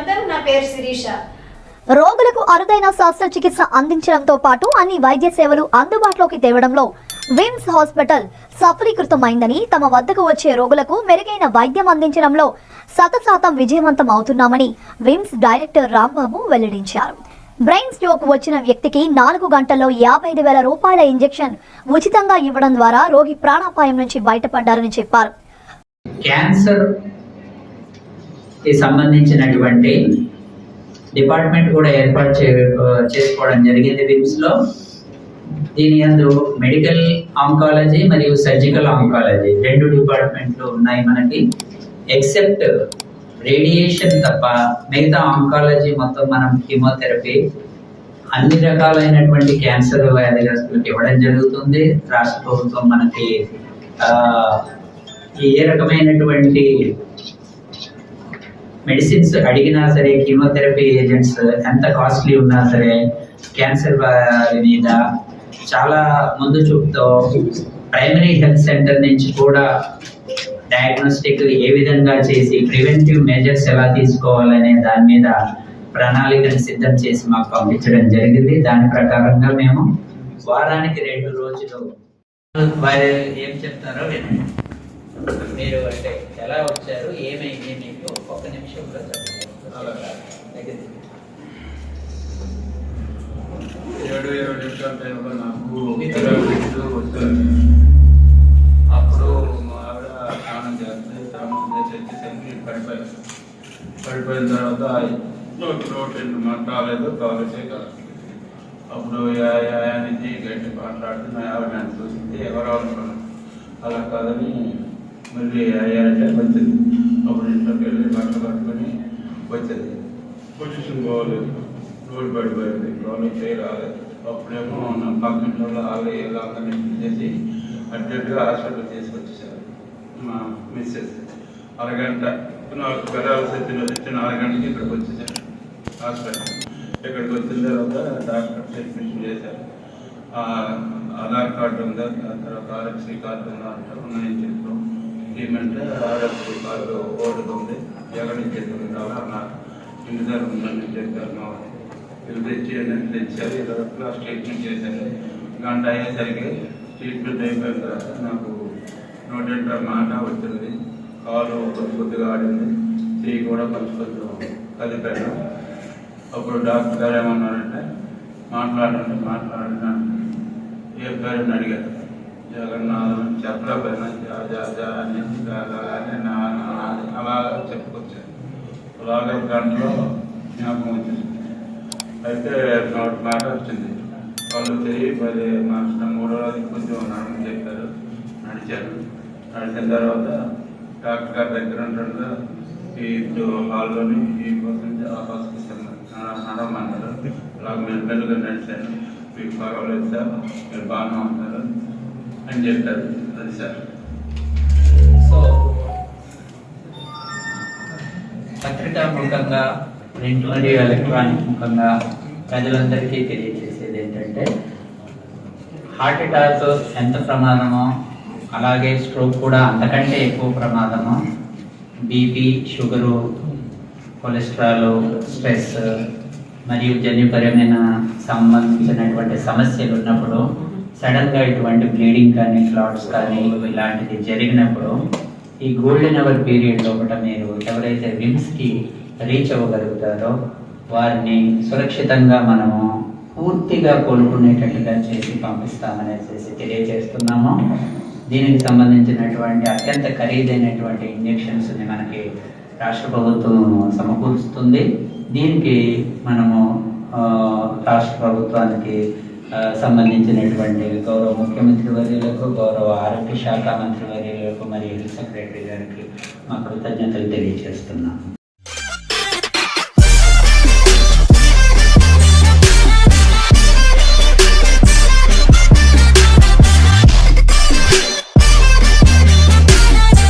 నమస్కారం నా పేరు శిరీష. రోగులకు అరుదైన శస్త్రచికిత్స అందించడంతో పాటు అన్ని వైద్య సేవలు అందుబాటులోకి తేవడంలో విమ్స్ హాస్పిటల్ సఫలీకృతమైందని తమ వద్దకు వచ్చే రోగులకు మెరుగైన వైద్యం అందించడంలో శతశాతం విజయవంతం అవుతున్నామని విమ్స్ డైరెక్టర్ రాంబాబు వెల్లడించారు. బ్రెయిన్ స్ట్రోక్ వచ్చిన వ్యక్తికి నాలుగు గంటల్లో యాభై ఐదు వేల రూపాయల ఇంజెక్షన్ ఉచితంగా ఇవ్వడం ద్వారా రోగి ప్రాణాపాయం నుంచి బయటపడ్డారని చెప్పారు. క్యాన్సర్ కి సంబంధించినటువంటి డిపార్ట్మెంట్ కూడా ఏర్పాటు చే చేసుకోవడం జరిగింది విమ్స్లో. దీని అందు మెడికల్ ఆంకాలజీ మరియు సర్జికల్ ఆంకాలజీ రెండు డిపార్ట్మెంట్లు ఉన్నాయి మనకి. ఎక్సెప్ట్ రేడియేషన్ తప్ప మిగతా ఆంకాలజీ మొత్తం మనం కీమోథెరపీ అన్ని రకాలైనటువంటి క్యాన్సర్ వ్యాధిగ్రస్తులకు ఇవ్వడం జరుగుతుంది. రాష్ట్ర ప్రభుత్వం మనకి ఏ రకమైనటువంటి మెడిసిన్స్ అడిగినా సరే కీమోథెరపీ ఏజెంట్స్ ఎంత కాస్ట్లీ ఉన్నా సరే క్యాన్సర్ మీద చాలా ముందు చూపుతో ప్రైమరీ హెల్త్ సెంటర్ నుంచి కూడా డయాగ్నోస్టిక్ ఏ విధంగా చేసి ప్రివెంటివ్ మెజర్స్ ఎలా తీసుకోవాలనే దాని మీద ప్రణాళికను సిద్ధం చేసి మాకు పంపించడం జరిగింది. దాని ప్రకారంగా మేము వారానికి రెండు రోజులు. వారు ఏం చెప్తారో వినండి. మీరు అంటే ఎలా వచ్చారు ఏమైంది మీకు ఒక్క నిమిషంలో చెప్పండి ఏడు ఏడు నిమిషాల టైంలో నాకు పిల్లలు వస్తుంది అప్పుడు మా ఆవిడ స్నానం చేస్తుంది స్నానం చేసి వచ్చేసరికి పడిపోయాను పడిపోయిన తర్వాత నోటి నోటి మాట రాలేదు కాలేజే కాదు అప్పుడు యా నుంచి గట్టి మాట్లాడుతూ నా ఆవిడ నన్ను చూసింది ఎవరో అనుకున్నాను అలా కాదని మళ్ళీ అయ్యారంటే వచ్చింది. అప్పుడు ఇంట్లోకి వెళ్ళి బట్టలు పట్టుకొని వచ్చింది. పొజిషన్ బాగోలేదు. రోడ్డు పడిపోయింది రోడ్డు చేయి రాలేదు అప్పుడేమో నా పక్కన వాళ్ళు ఆగి ఇలా చేసి అర్జెంటుగా హాస్పిటల్ తీసుకొచ్చేసారు. మా మిస్సెస్. అరగంట నాకు పెరాల్సి వచ్చిన వచ్చిన అరగంటకి ఇక్కడికి వచ్చేసారు. హాస్పిటల్. ఇక్కడికి వచ్చిన తర్వాత డాక్టర్ ట్రీట్మెంట్ చేశారు. ఆ, ఆధార్ కార్డు ఉందా? తర్వాత ఆర్ఎఫ్సి కార్డు ఉందా? అంటే ఉన్నాయని చెప్పాం ఏమంటే ఆర్ఎఫ్సి కార్డు ఓటుకు ఉంది ఎక్కడి ఇంటి దగ్గర ఉందని చెప్పారు మా వాళ్ళు. వీళ్ళు తెచ్చి అని తెచ్చారు. ఇలా ట్రీట్మెంట్ చేశారు. గంట అయ్యేసరికి ట్రీట్మెంట్ అయిపోయిన తర్వాత నాకు నోటెంట మాట వచ్చింది. కాలు కొద్ది కొద్దిగా ఆడింది. చెయ్యి కూడా కొంచెం కొంచెం కదిపాను. అప్పుడు డాక్టర్ గారు ఏమన్నారంటే మాట్లాడండి మాట్లాడండి ఏ పేరుని అడిగారు. జగన్నాథం చెప్పలేకపోయినా జా అలాగా చెప్పుకొచ్చాను అలాగే దాంట్లో జ్ఞాపకం వచ్చింది. అయితే నోటి మాట వచ్చింది. వాళ్ళు తిరిగి పది మాసం మూడో రోజు కొంచెం నడమని చెప్పారు. నడిచారు. నడిచిన తర్వాత డాక్టర్ గారి దగ్గర ఉంటుండగా ఈ ఇప్పుడు హాల్లోని ఈ బస్ ఆ బస్కి నడమన్నారు. అలాగ మెల్లమెల్లగా నడిచాను మీకు పర్వాలేదు సార్ మీరు బాగానే ఉన్నారు అని చెప్పారు అది సార్. సో పత్రికా ముఖంగా ప్రింట్ మరియు ఎలక్ట్రానిక్ ముఖంగా ప్రజలందరికీ తెలియజేసేది ఏంటంటే హార్ట్ అటాక్ ఎంత ప్రమాదమో అలాగే స్ట్రోక్ కూడా అంతకంటే ఎక్కువ ప్రమాదము బీపీ షుగరు కొలెస్ట్రాల్ స్ట్రెస్ మరియు జన్యుపరమైన సంబంధించినటువంటి సమస్యలు ఉన్నప్పుడు సడన్గా ఇటువంటి బ్లీడింగ్ కానీ క్లాట్స్ కానీ ఇలాంటిది జరిగినప్పుడు ఈ గోల్డెన్ అవర్ పీరియడ్ లోపల మీరు ఎవరైతే విమ్స్కి రీచ్ అవ్వగలుగుతారో వారిని సురక్షితంగా మనము పూర్తిగా కోలుకునేటట్టుగా చేసి పంపిస్తామనేసి తెలియజేస్తున్నాము. దీనికి సంబంధించినటువంటి అత్యంత ఖరీదైనటువంటి ఇంజెక్షన్స్ని మనకి రాష్ట్ర ప్రభుత్వం సమకూరుస్తుంది. దీనికి మనము రాష్ట్ర ప్రభుత్వానికి సంబంధించినటువంటి గౌరవ ముఖ్యమంత్రి వర్యులకు గౌరవ ఆరోగ్య శాఖ మంత్రి వర్యులకు మరియు హెల్త్ సెక్రటరీ గారికి మా కృతజ్ఞతలు తెలియజేస్తున్నాం